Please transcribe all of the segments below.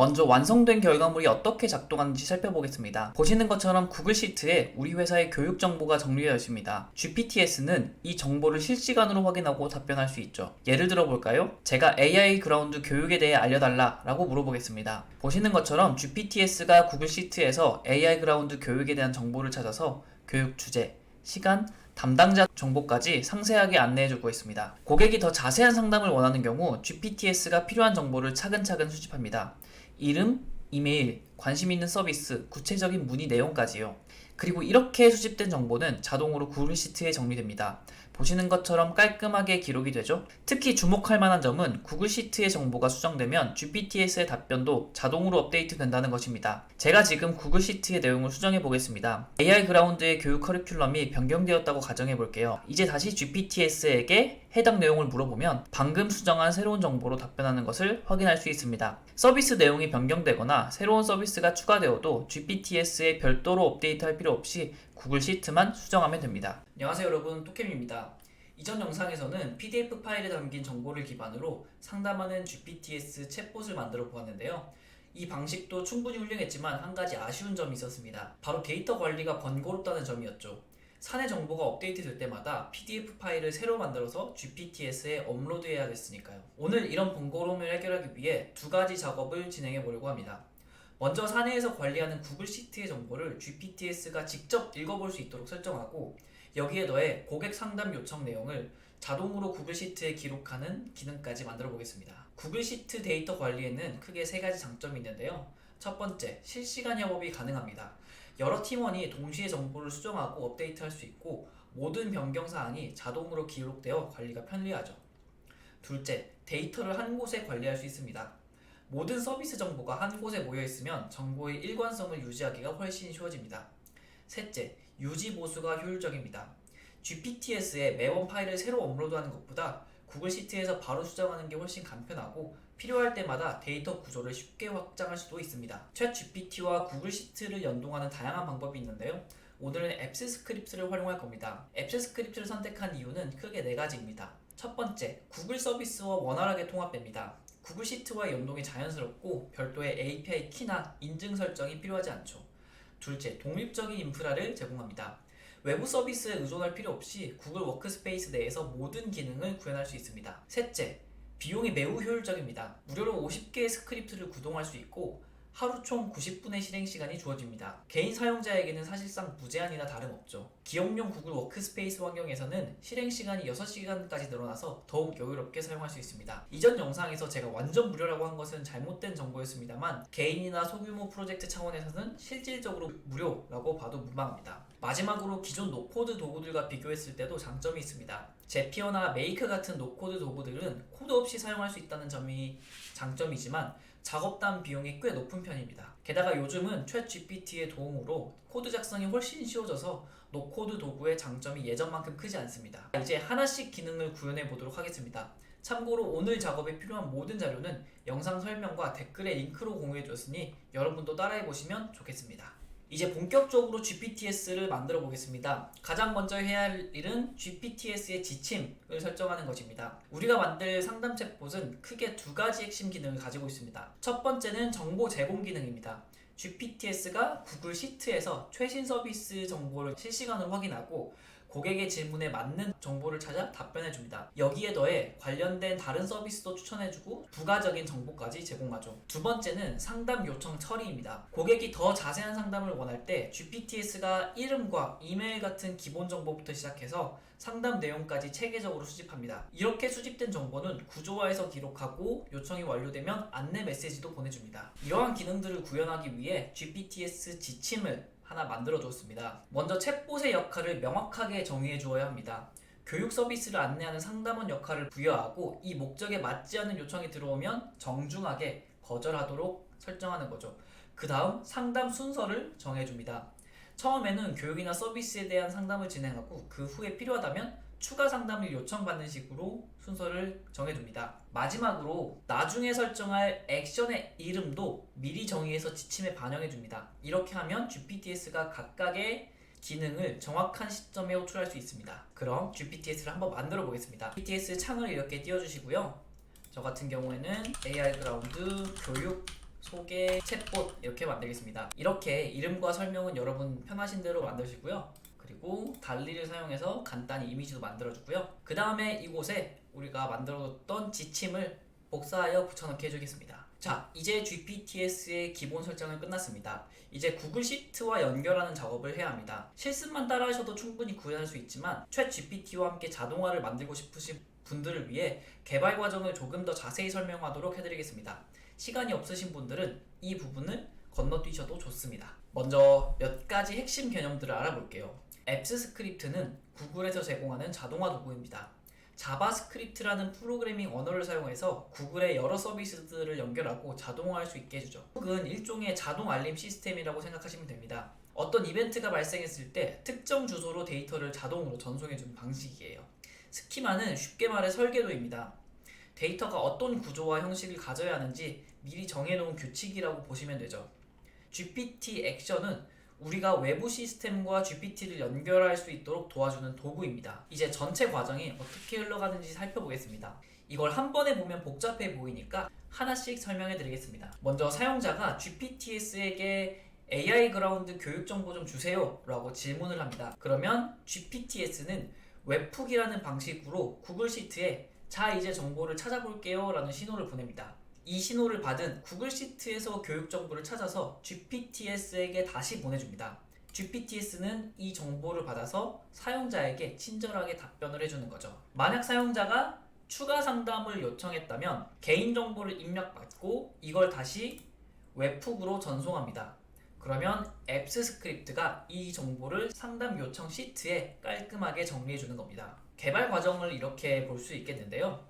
먼저 완성된 결과물이 어떻게 작동하는지 살펴보겠습니다. 보시는 것처럼 구글 시트에 우리 회사의 교육 정보가 정리되어 있습니다. GPTS는 이 정보를 실시간으로 확인하고 답변할 수 있죠. 예를 들어 볼까요? 제가 AI 그라운드 교육에 대해 알려달라 라고 물어보겠습니다. 보시는 것처럼 GPTS가 구글 시트에서 AI 그라운드 교육에 대한 정보를 찾아서 교육 주제, 시간, 담당자 정보까지 상세하게 안내해주고 있습니다. 고객이 더 자세한 상담을 원하는 경우 GPTS가 필요한 정보를 차근차근 수집합니다. 이름, 이메일, 관심 있는 서비스, 구체적인 문의 내용까지요. 그리고 이렇게 수집된 정보는 자동으로 구글 시트에 정리됩니다. 보시는 것처럼 깔끔하게 기록이 되죠. 특히 주목할 만한 점은 구글 시트의 정보가 수정되면 GPTS의 답변도 자동으로 업데이트 된다는 것입니다. 제가 지금 구글 시트의 내용을 수정해 보겠습니다. AI 그라운드의 교육 커리큘럼이 변경되었다고 가정해 볼게요. 이제 다시 GPTS에게 해당 내용을 물어보면 방금 수정한 새로운 정보로 답변하는 것을 확인할 수 있습니다. 서비스 내용이 변경되거나 새로운 서비스가 추가되어도 GPTS에 별도로 업데이트할 필요 없이 구글 시트만 수정하면 됩니다. 안녕하세요 여러분 토캠입니다. 이전 영상에서는 PDF 파일에 담긴 정보를 기반으로 상담하는 GPTS 챗봇을 만들어 보았는데요. 이 방식도 충분히 훌륭했지만 한 가지 아쉬운 점이 있었습니다. 바로 데이터 관리가 번거롭다는 점이었죠. 사내 정보가 업데이트 될 때마다 PDF 파일을 새로 만들어서 GPTS에 업로드해야 됐으니까요. 오늘 이런 번거로움을 해결하기 위해 두 가지 작업을 진행해 보려고 합니다. 먼저 사내에서 관리하는 구글 시트의 정보를 GPTS가 직접 읽어볼 수 있도록 설정하고 여기에 더해 고객 상담 요청 내용을 자동으로 구글 시트에 기록하는 기능까지 만들어 보겠습니다. 구글 시트 데이터 관리에는 크게 세 가지 장점이 있는데요. 첫 번째, 실시간 협업이 가능합니다. 여러 팀원이 동시에 정보를 수정하고 업데이트할 수 있고 모든 변경 사항이 자동으로 기록되어 관리가 편리하죠. 둘째, 데이터를 한 곳에 관리할 수 있습니다. 모든 서비스 정보가 한 곳에 모여 있으면 정보의 일관성을 유지하기가 훨씬 쉬워집니다. 셋째, 유지 보수가 효율적입니다. GPTS에 매번 파일을 새로 업로드하는 것보다 구글 시트에서 바로 수정하는 게 훨씬 간편하고 필요할 때마다 데이터 구조를 쉽게 확장할 수도 있습니다. 챗 GPT와 구글 시트를 연동하는 다양한 방법이 있는데요. 오늘은 앱스 스크립트를 활용할 겁니다. 앱스 스크립트를 선택한 이유는 크게 네 가지입니다. 첫 번째, 구글 서비스와 원활하게 통합됩니다. 구글 시트와 연동이 자연스럽고 별도의 API 키나 인증 설정이 필요하지 않죠. 둘째, 독립적인 인프라를 제공합니다. 외부 서비스에 의존할 필요 없이 구글 워크스페이스 내에서 모든 기능을 구현할 수 있습니다. 셋째, 비용이 매우 효율적입니다. 무료로 50개의 스크립트를 구동할 수 있고 하루 총 90분의 실행 시간이 주어집니다. 개인 사용자에게는 사실상 무제한이나 다름없죠. 기업용 구글 워크스페이스 환경에서는 실행 시간이 6시간까지 늘어나서 더욱 여유롭게 사용할 수 있습니다. 이전 영상에서 제가 완전 무료라고 한 것은 잘못된 정보였습니다만 개인이나 소규모 프로젝트 차원에서는 실질적으로 무료라고 봐도 무방합니다. 마지막으로 기존 노코드 도구들과 비교했을 때도 장점이 있습니다. 제피어나 메이크 같은 노코드 도구들은 코드 없이 사용할 수 있다는 점이 장점이지만 작업단 비용이 꽤 높은 편입니다. 게다가 요즘은 챗 GPT의 도움으로 코드 작성이 훨씬 쉬워져서 노코드 도구의 장점이 예전만큼 크지 않습니다. 이제 하나씩 기능을 구현해 보도록 하겠습니다. 참고로 오늘 작업에 필요한 모든 자료는 영상 설명과 댓글에 링크로 공유해 줬으니 여러분도 따라해 보시면 좋겠습니다. 이제 본격적으로 GPTS를 만들어 보겠습니다. 가장 먼저 해야 할 일은 GPTS의 지침을 설정하는 것입니다. 우리가 만들 상담 챗봇은 크게 두 가지 핵심 기능을 가지고 있습니다. 첫 번째는 정보 제공 기능입니다. GPTS가 구글 시트에서 최신 서비스 정보를 실시간으로 확인하고 고객의 질문에 맞는 정보를 찾아 답변해 줍니다. 여기에 더해 관련된 다른 서비스도 추천해 주고 부가적인 정보까지 제공하죠. 두 번째는 상담 요청 처리입니다. 고객이 더 자세한 상담을 원할 때 GPTS가 이름과 이메일 같은 기본 정보부터 시작해서 상담 내용까지 체계적으로 수집합니다. 이렇게 수집된 정보는 구조화해서 기록하고 요청이 완료되면 안내 메시지도 보내줍니다. 이러한 기능들을 구현하기 위해 GPTS 지침을 하나 만들어 줬습니다. 먼저 챗봇의 역할을 명확하게 정의해 주어야 합니다. 교육 서비스를 안내하는 상담원 역할을 부여하고 이 목적에 맞지 않는 요청이 들어오면 정중하게 거절하도록 설정하는 거죠. 그 다음 상담 순서를 정해줍니다. 처음에는 교육이나 서비스에 대한 상담을 진행하고 그 후에 필요하다면 추가 상담을 요청받는 식으로 순서를 정해둡니다. 마지막으로 나중에 설정할 액션의 이름도 미리 정의해서 지침에 반영해줍니다. 이렇게 하면 GPTS가 각각의 기능을 정확한 시점에 호출할 수 있습니다. 그럼 GPTS를 한번 만들어 보겠습니다. GPTS 창을 이렇게 띄워주시고요. 저 같은 경우에는 AI 그라운드 교육 소개, 챗봇 이렇게 만들겠습니다. 이렇게 이름과 설명은 여러분 편하신 대로 만드시고요. 그리고 달리를 사용해서 간단히 이미지도 만들어주고요. 그 다음에 이곳에 우리가 만들어뒀던 지침을 복사하여 붙여넣기 해주겠습니다. 자, 이제 GPTS의 기본 설정은 끝났습니다. 이제 구글 시트와 연결하는 작업을 해야 합니다. 실습만 따라 하셔도 충분히 구현할 수 있지만 챗 GPT와 함께 자동화를 만들고 싶으신 분들을 위해 개발 과정을 조금 더 자세히 설명하도록 해드리겠습니다. 시간이 없으신 분들은 이 부분을 건너뛰셔도 좋습니다. 먼저 몇 가지 핵심 개념들을 알아볼게요. 앱스 스크립트는 구글에서 제공하는 자동화 도구입니다. 자바스크립트라는 프로그래밍 언어를 사용해서 구글의 여러 서비스들을 연결하고 자동화할 수 있게 해주죠. 혹은 일종의 자동 알림 시스템이라고 생각하시면 됩니다. 어떤 이벤트가 발생했을 때 특정 주소로 데이터를 자동으로 전송해주는 방식이에요. 스키마는 쉽게 말해 설계도입니다. 데이터가 어떤 구조와 형식을 가져야 하는지 미리 정해놓은 규칙이라고 보시면 되죠. GPT 액션은 우리가 외부 시스템과 GPT를 연결할 수 있도록 도와주는 도구입니다. 이제 전체 과정이 어떻게 흘러가는지 살펴보겠습니다. 이걸 한 번에 보면 복잡해 보이니까 하나씩 설명해 드리겠습니다. 먼저 사용자가 GPTS에게 AI 그라운드 교육 정보 좀 주세요 라고 질문을 합니다. 그러면 GPTS는 웹푹이라는 방식으로 구글 시트에 자 이제 정보를 찾아볼게요 라는 신호를 보냅니다. 이 신호를 받은 구글 시트에서 교육 정보를 찾아서 GPTS에게 다시 보내줍니다. GPTS는 이 정보를 받아서 사용자에게 친절하게 답변을 해주는 거죠. 만약 사용자가 추가 상담을 요청했다면 개인정보를 입력받고 이걸 다시 웹훅으로 전송합니다. 그러면 앱스 스크립트가 이 정보를 상담 요청 시트에 깔끔하게 정리해주는 겁니다. 개발 과정을 이렇게 볼 수 있겠는데요.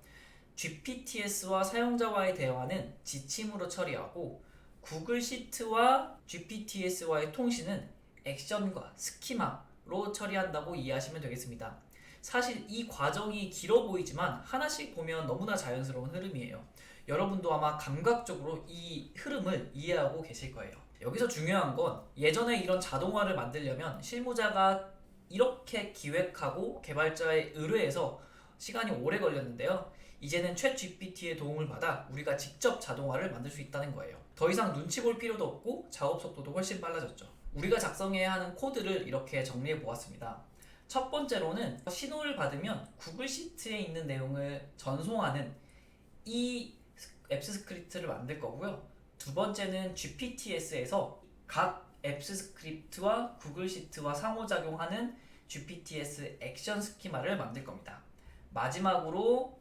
GPTS와 사용자와의 대화는 지침으로 처리하고 구글 시트와 GPTS와의 통신은 액션과 스키마로 처리한다고 이해하시면 되겠습니다. 사실 이 과정이 길어 보이지만 하나씩 보면 너무나 자연스러운 흐름이에요. 여러분도 아마 감각적으로 이 흐름을 이해하고 계실 거예요. 여기서 중요한 건 예전에 이런 자동화를 만들려면 실무자가 이렇게 기획하고 개발자의 의뢰해서 시간이 오래 걸렸는데요. 이제는 챗 GPT의 도움을 받아 우리가 직접 자동화를 만들 수 있다는 거예요. 더 이상 눈치 볼 필요도 없고 작업 속도도 훨씬 빨라졌죠. 우리가 작성해야 하는 코드를 이렇게 정리해 보았습니다. 첫 번째로는 신호를 받으면 구글 시트에 있는 내용을 전송하는 이 앱스 스크립트를 만들 거고요. 두 번째는 GPTS에서 각 앱스 스크립트와 구글 시트와 상호작용하는 GPTS 액션 스키마를 만들 겁니다. 마지막으로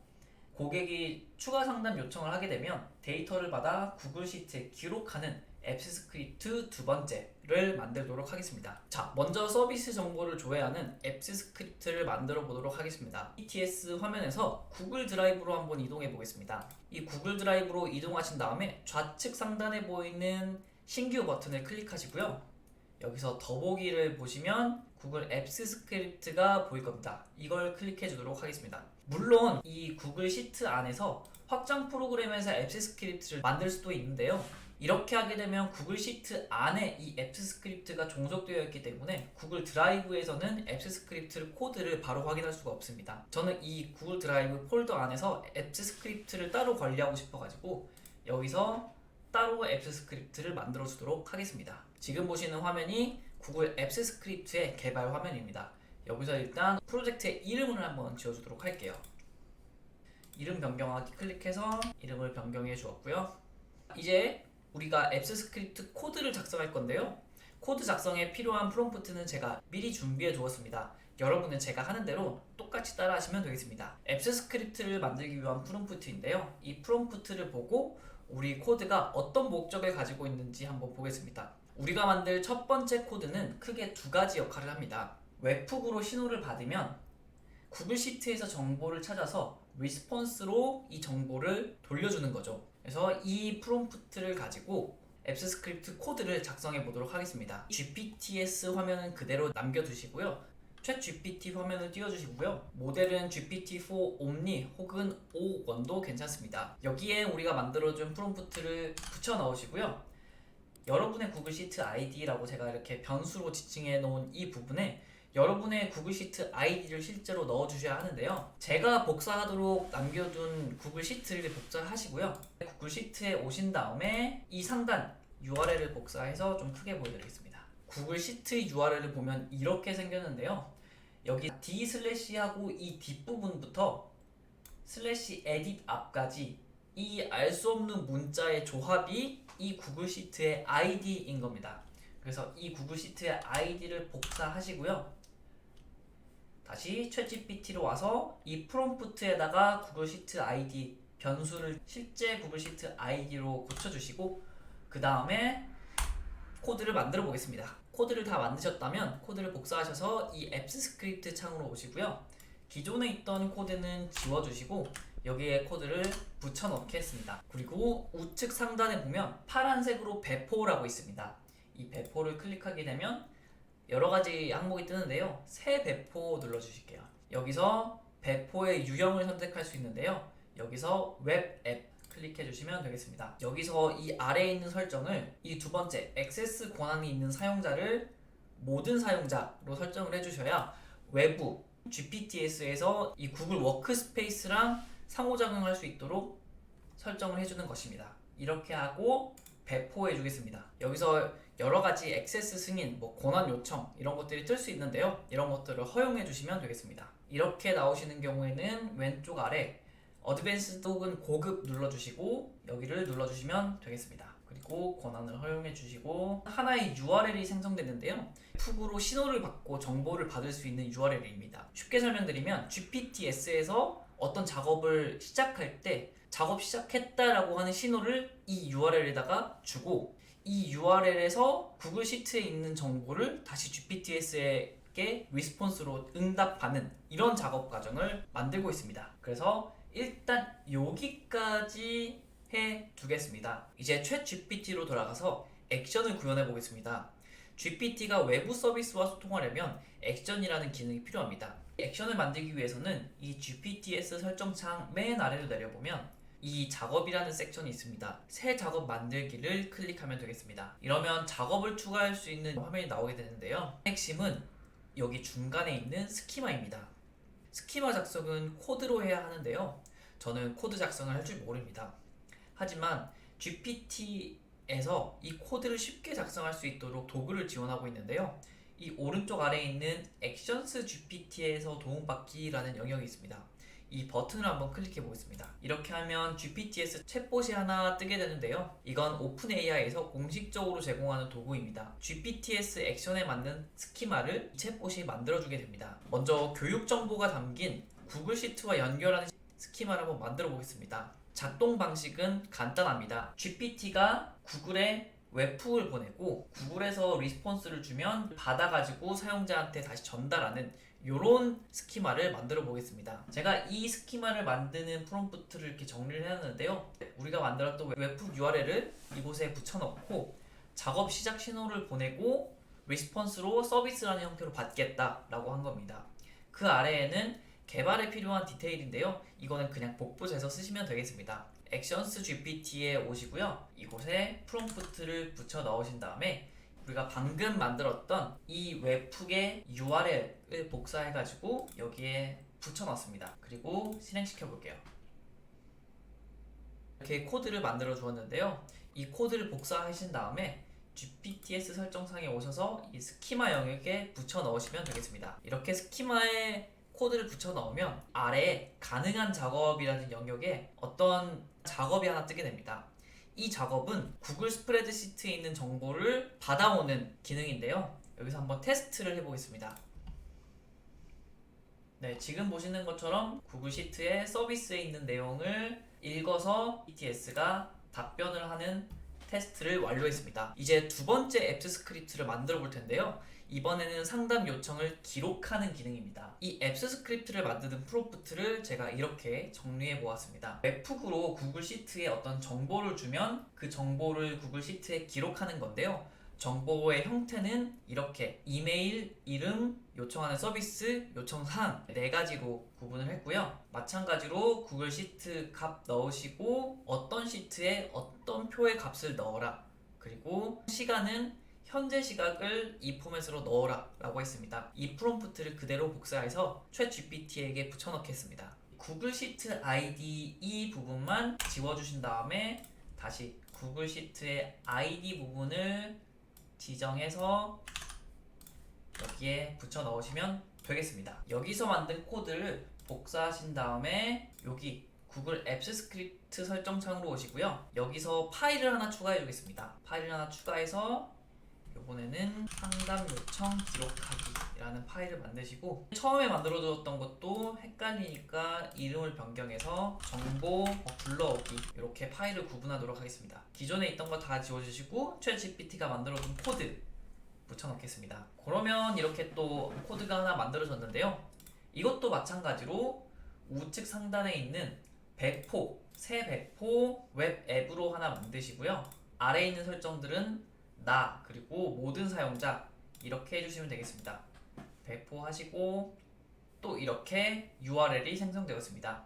고객이 추가 상담 요청을 하게 되면 데이터를 받아 구글 시트에 기록하는 앱스 스크립트 두 번째를 만들도록 하겠습니다. 자, 먼저 서비스 정보를 조회하는 앱스 스크립트를 만들어 보도록 하겠습니다. ETS 화면에서 구글 드라이브로 한번 이동해 보겠습니다. 이 구글 드라이브로 이동하신 다음에 좌측 상단에 보이는 신규 버튼을 클릭하시고요. 여기서 더보기를 보시면 구글 앱스 스크립트가 보일 겁니다. 이걸 클릭해 주도록 하겠습니다. 물론 이 구글 시트 안에서 확장 프로그램에서 앱스 스크립트를 만들 수도 있는데요. 이렇게 하게 되면 구글 시트 안에 이 앱스 스크립트가 종속되어 있기 때문에 구글 드라이브에서는 앱스 스크립트 코드를 바로 확인할 수가 없습니다. 저는 이 구글 드라이브 폴더 안에서 앱스 스크립트를 따로 관리하고 싶어가지고 여기서 따로 앱스 스크립트를 만들어 주도록 하겠습니다. 지금 보시는 화면이 구글 앱스 스크립트의 개발 화면입니다. 여기서 일단 프로젝트의 이름을 한번 지어주도록 할게요. 이름 변경하기 클릭해서 이름을 변경해 주었고요. 이제 우리가 앱스 스크립트 코드를 작성할 건데요. 코드 작성에 필요한 프롬프트는 제가 미리 준비해 두었습니다. 여러분은 제가 하는 대로 똑같이 따라 하시면 되겠습니다. 앱스 스크립트를 만들기 위한 프롬프트인데요. 이 프롬프트를 보고 우리 코드가 어떤 목적을 가지고 있는지 한번 보겠습니다. 우리가 만들 첫 번째 코드는 크게 두 가지 역할을 합니다. 웹훅으로 신호를 받으면 구글 시트에서 정보를 찾아서 리스폰스로 이 정보를 돌려주는 거죠. 그래서 이 프롬프트를 가지고 앱스 스크립트 코드를 작성해 보도록 하겠습니다. GPTS 화면은 그대로 남겨두시고요. 챗 GPT 화면을 띄워주시고요. 모델은 GPT-4 Omni 혹은 O1도 괜찮습니다. 여기에 우리가 만들어준 프롬프트를 붙여 넣으시고요. 여러분의 구글 시트 아이디라고 제가 이렇게 변수로 지칭해 놓은 이 부분에 여러분의 구글 시트 아이디를 실제로 넣어 주셔야 하는데요. 제가 복사하도록 남겨둔 구글 시트를 복사하시고요. 구글 시트에 오신 다음에 이 상단 URL을 복사해서 좀 크게 보여드리겠습니다. 구글 시트 URL을 보면 이렇게 생겼는데요. 여기 D 슬래시 하고 이 뒷부분부터 슬래시 에딧 앞까지 이 알 수 없는 문자의 조합이 이 구글 시트의 아이디인 겁니다. 그래서 이 구글 시트의 아이디를 복사하시고요. 다시 챗GPT로 와서 이 프롬프트에다가 구글 시트 아이디 변수를 실제 구글 시트 아이디로 고쳐주시고 그 다음에 코드를 만들어 보겠습니다. 코드를 다 만드셨다면 코드를 복사하셔서 이 앱스 스크립트 창으로 오시고요. 기존에 있던 코드는 지워주시고 여기에 코드를 붙여 넣겠습니다. 그리고 우측 상단에 보면 파란색으로 배포라고 있습니다. 이 배포를 클릭하게 되면 여러 가지 항목이 뜨는데요. 새 배포 눌러주실게요. 여기서 배포의 유형을 선택할 수 있는데요. 여기서 웹 앱 클릭해 주시면 되겠습니다. 여기서 이 아래에 있는 설정을 이 두 번째 액세스 권한이 있는 사용자를 모든 사용자로 설정을 해주셔야 외부 GPTS에서 이 구글 워크스페이스랑 상호작용할 수 있도록 설정을 해주는 것입니다. 이렇게 하고 배포해 주겠습니다. 여기서 여러 가지 액세스 승인, 뭐 권한 요청 이런 것들이 뜰 수 있는데요. 이런 것들을 허용해 주시면 되겠습니다. 이렇게 나오시는 경우에는 왼쪽 아래 어드밴스드 혹은 고급 눌러주시고 여기를 눌러주시면 되겠습니다. 그리고 권한을 허용해 주시고 하나의 URL이 생성되는데요. 푹으로 신호를 받고 정보를 받을 수 있는 URL입니다. 쉽게 설명드리면 GPTS에서 어떤 작업을 시작할 때 작업 시작했다라고 하는 신호를 이 URL에다가 주고 이 URL에서 구글 시트에 있는 정보를 다시 GPTS에게 리스폰스로 응답하는 이런 작업 과정을 만들고 있습니다. 그래서 일단 여기까지 해 두겠습니다. 이제 챗 GPT로 돌아가서 액션을 구현해 보겠습니다. GPT가 외부 서비스와 소통하려면 액션이라는 기능이 필요합니다. 액션을 만들기 위해서는 이 GPTS 설정창 맨 아래로 내려보면 이 작업이라는 섹션이 있습니다. 새 작업 만들기를 클릭하면 되겠습니다. 이러면 작업을 추가할 수 있는 화면이 나오게 되는데요. 핵심은 여기 중간에 있는 스키마입니다. 스키마 작성은 코드로 해야 하는데요. 저는 코드 작성을 할 줄 모릅니다. 하지만 GPT에서 이 코드를 쉽게 작성할 수 있도록 도구를 지원하고 있는데요. 이 오른쪽 아래에 있는 액션스 GPT에서 도움받기라는 영역이 있습니다. 이 버튼을 한번 클릭해 보겠습니다. 이렇게 하면 GPTS 챗봇이 하나 뜨게 되는데요. 이건 오픈AI에서 공식적으로 제공하는 도구입니다. GPTS 액션에 맞는 스키마를 이 챗봇이 만들어주게 됩니다. 먼저 교육 정보가 담긴 구글 시트와 연결하는 스키마를 한번 만들어 보겠습니다. 작동 방식은 간단합니다. GPT가 구글에 웹툰을 보내고 구글에서 리스폰스를 주면 받아가지고 사용자한테 다시 전달하는 이런 스키마를 만들어 보겠습니다. 제가 이 스키마를 만드는 프롬프트를 이렇게 정리를 해놨는데요. 우리가 만들었던 웹툰 URL을 이곳에 붙여넣고 작업 시작 신호를 보내고 리스폰스로 서비스라는 형태로 받겠다라고 한 겁니다. 그 아래에는 개발에 필요한 디테일인데요. 이거는 그냥 복붙해서 쓰시면 되겠습니다. 액션스 GPT에 오시고요. 이곳에 프롬프트를 붙여 넣으신 다음에 우리가 방금 만들었던 이 웹북의 URL을 복사해가지고 여기에 붙여 넣습니다. 그리고 실행시켜 볼게요. 이렇게 코드를 만들어 주었는데요. 이 코드를 복사하신 다음에 GPTS 설정상에 오셔서 이 스키마 영역에 붙여 넣으시면 되겠습니다. 이렇게 스키마에 코드를 붙여 넣으면 아래에 가능한 작업이라는 영역에 어떤 작업이 하나 뜨게 됩니다. 이 작업은 구글 스프레드시트에 있는 정보를 받아오는 기능인데요. 여기서 한번 테스트를 해보겠습니다. 네, 지금 보시는 것처럼 구글 시트의 서비스에 있는 내용을 읽어서 ETS가 답변을 하는 테스트를 완료했습니다. 이제 두 번째 앱스 스크립트를 만들어 볼 텐데요. 이번에는 상담 요청을 기록하는 기능입니다. 이 앱스 스크립트를 만드는 프롬프트를 제가 이렇게 정리해 보았습니다. 웹북으로 구글 시트에 어떤 정보를 주면 그 정보를 구글 시트에 기록하는 건데요. 정보의 형태는 이렇게 이메일, 이름, 요청하는 서비스, 요청 사항 네 가지로 구분을 했고요. 마찬가지로 구글 시트 값 넣으시고 어떤 시트에 어떤 표의 값을 넣어라. 그리고 시간은 현재 시각을 이 포맷으로 넣어라 라고 했습니다. 이 프롬프트를 그대로 복사해서 최 GPT에게 붙여넣겠습니다. 구글 시트 아이디 이 부분만 지워주신 다음에 다시 구글 시트의 아이디 부분을 지정해서 여기에 붙여 넣으시면 되겠습니다. 여기서 만든 코드를 복사하신 다음에 여기 구글 앱스 스크립트 설정창으로 오시고요. 여기서 파일을 하나 추가해 주겠습니다. 파일을 하나 추가해서 이번에는 상담 요청 기록하기라는 파일을 만드시고 처음에 만들어줬던 것도 헷갈리니까 이름을 변경해서 정보 어, 불러오기 이렇게 파일을 구분하도록 하겠습니다. 기존에 있던 거 다 지워주시고 최 GPT가 만들어준 코드 붙여넣겠습니다. 그러면 이렇게 또 코드가 하나 만들어졌는데요. 이것도 마찬가지로 우측 상단에 있는 배포, 새 배포 웹 앱으로 하나 만드시고요. 아래에 있는 설정들은 나 그리고 모든 사용자 이렇게 해주시면 되겠습니다. 배포하시고 또 이렇게 URL이 생성되었습니다.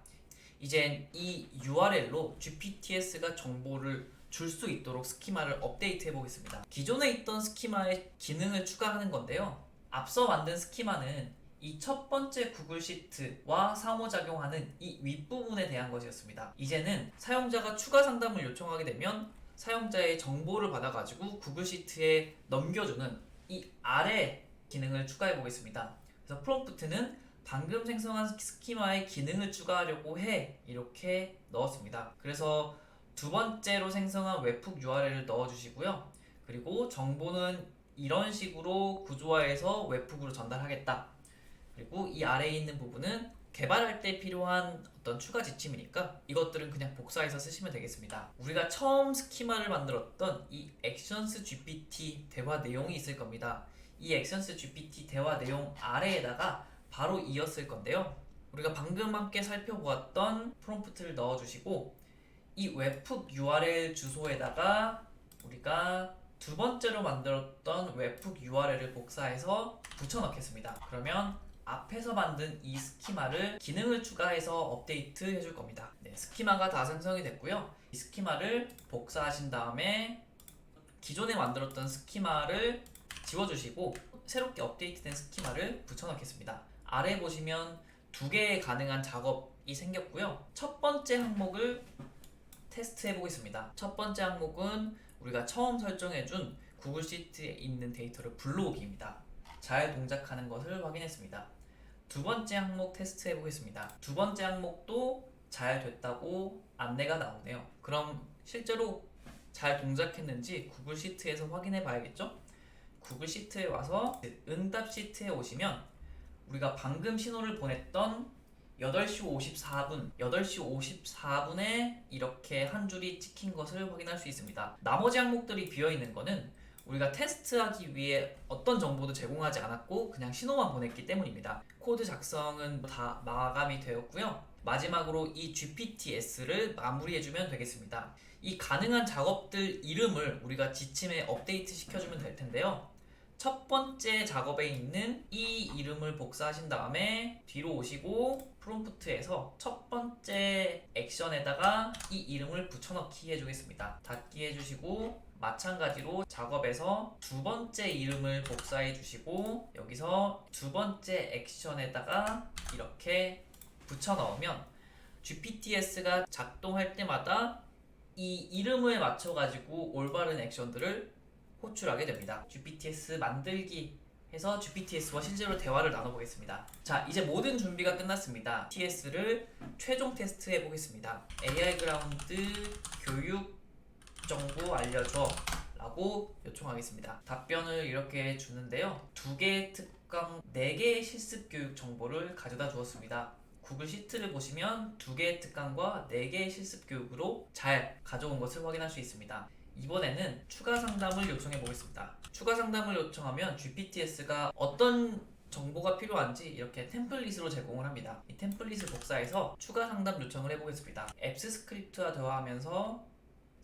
이젠 이 URL로 GPTS가 정보를 줄 수 있도록 스키마를 업데이트 해보겠습니다. 기존에 있던 스키마에 기능을 추가하는 건데요. 앞서 만든 스키마는 이 첫 번째 구글 시트와 상호작용하는 이 윗부분에 대한 것이었습니다. 이제는 사용자가 추가 상담을 요청하게 되면 사용자의 정보를 받아가지고 구글 시트에 넘겨주는 이 아래 기능을 추가해 보겠습니다. 그래서 프롬프트는 방금 생성한 스키마의 기능을 추가하려고 해 이렇게 넣었습니다. 그래서 두 번째로 생성한 웹북 URL을 넣어주시고요. 그리고 정보는 이런 식으로 구조화해서 웹북으로 전달하겠다. 그리고 이 아래에 있는 부분은 개발할 때 필요한 어떤 추가 지침이니까 이것들은 그냥 복사해서 쓰시면 되겠습니다. 우리가 처음 스키마를 만들었던 이 액션스 GPT 대화 내용이 있을 겁니다. 이 액션스 GPT 대화 내용 아래에다가 바로 이었을 건데요. 우리가 방금 함께 살펴보았던 프롬프트를 넣어주시고 이 웹북 URL 주소에다가 우리가 두 번째로 만들었던 웹북 URL을 복사해서 붙여넣겠습니다. 그러면 앞에서 만든 이 스키마를 기능을 추가해서 업데이트 해줄 겁니다. 네, 스키마가 다 생성이 됐고요. 이 스키마를 복사하신 다음에 기존에 만들었던 스키마를 지워주시고 새롭게 업데이트된 스키마를 붙여넣겠습니다. 아래 보시면 두 개의 가능한 작업이 생겼고요. 첫 번째 항목을 테스트 해 보겠습니다. 첫 번째 항목은 우리가 처음 설정해준 구글 시트에 있는 데이터를 불러오기입니다. 잘 동작하는 것을 확인했습니다. 두 번째 항목 테스트 해보겠습니다. 두 번째 항목도 잘 됐다고 안내가 나오네요. 그럼 실제로 잘 동작했는지 구글 시트에서 확인해 봐야겠죠? 구글 시트에 와서 응답 시트에 오시면 우리가 방금 신호를 보냈던 8시 54분, 8시 54분에 이렇게 한 줄이 찍힌 것을 확인할 수 있습니다. 나머지 항목들이 비어 있는 거는 우리가 테스트하기 위해 어떤 정보도 제공하지 않았고 그냥 신호만 보냈기 때문입니다. 코드 작성은 다 마감이 되었고요. 마지막으로 이 GPTS를 마무리해주면 되겠습니다. 이 가능한 작업들 이름을 우리가 지침에 업데이트 시켜주면 될 텐데요. 첫 번째 작업에 있는 이 이름을 복사하신 다음에 뒤로 오시고 프롬프트에서 첫 번째 액션에다가 이 이름을 붙여넣기 해주겠습니다. 닫기 해주시고 마찬가지로 작업에서 두 번째 이름을 복사해 주시고 여기서 두 번째 액션에다가 이렇게 붙여 넣으면 GPTS가 작동할 때마다 이 이름을 맞춰 가지고 올바른 액션들을 호출하게 됩니다. GPTS 만들기 해서 GPTS와 실제로 대화를 나눠보겠습니다. 자, 이제 모든 준비가 끝났습니다. TS를 최종 테스트 해보겠습니다. AI 그라운드 교육 정보 알려줘 라고 요청하겠습니다. 답변을 이렇게 주는데요. 두 개의 특강, 네 개의 실습 교육 정보를 가져다 주었습니다. 구글 시트를 보시면 두 개의 특강과 네 개의 실습 교육으로 잘 가져온 것을 확인할 수 있습니다. 이번에는 추가 상담을 요청해 보겠습니다. 추가 상담을 요청하면 GPTS가 어떤 정보가 필요한지 이렇게 템플릿으로 제공을 합니다. 이 템플릿을 복사해서 추가 상담 요청을 해보겠습니다. 앱스 스크립트와 대화하면서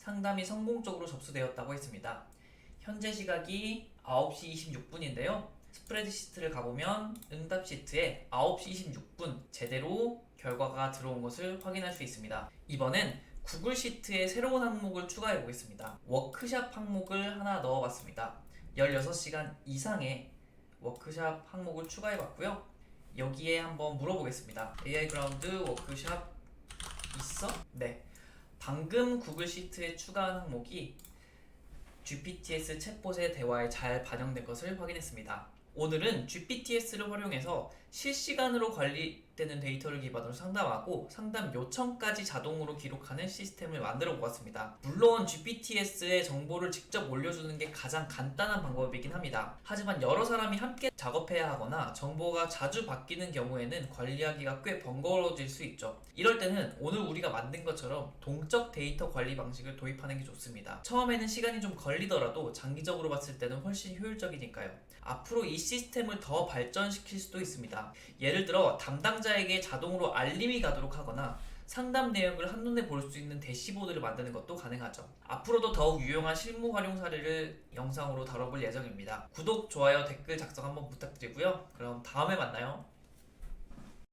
상담이 성공적으로 접수되었다고 했습니다. 현재 시각이 9시 26분인데요. 스프레드 시트를 가보면 응답 시트에 9시 26분 제대로 결과가 들어온 것을 확인할 수 있습니다. 이번엔 구글 시트에 새로운 항목을 추가해 보겠습니다. 워크샵 항목을 하나 넣어 봤습니다. 16시간 이상의 워크샵 항목을 추가해 봤고요. 여기에 한번 물어보겠습니다. AI 그라운드 워크샵 있어? 네. 방금 구글 시트에 추가한 항목이 GPTS 챗봇의 대화에 잘 반영된 것을 확인했습니다. 오늘은 GPTS를 활용해서 실시간으로 관리 되는 데이터를 기반으로 상담하고 상담 요청까지 자동으로 기록하는 시스템을 만들어 보았습니다. 물론 GPTS의 정보를 직접 올려주는 게 가장 간단한 방법이긴 합니다. 하지만 여러 사람이 함께 작업해야 하거나 정보가 자주 바뀌는 경우에는 관리하기가 꽤 번거로워질 수 있죠. 이럴 때는 오늘 우리가 만든 것처럼 동적 데이터 관리 방식을 도입하는 게 좋습니다. 처음에는 시간이 좀 걸리더라도 장기적으로 봤을 때는 훨씬 효율적이니까요. 앞으로 이 시스템을 더 발전시킬 수도 있습니다. 예를 들어 담당자 에게 자동으로 알림이 가도록 하거나 상담 내역을 한눈에 볼 수 있는 대시보드를 만드는 것도 가능하죠. 앞으로도 더욱 유용한 실무 활용 사례를 영상으로 다뤄볼 예정입니다. 구독, 좋아요, 댓글 작성 한번 부탁드리고요. 그럼 다음에 만나요.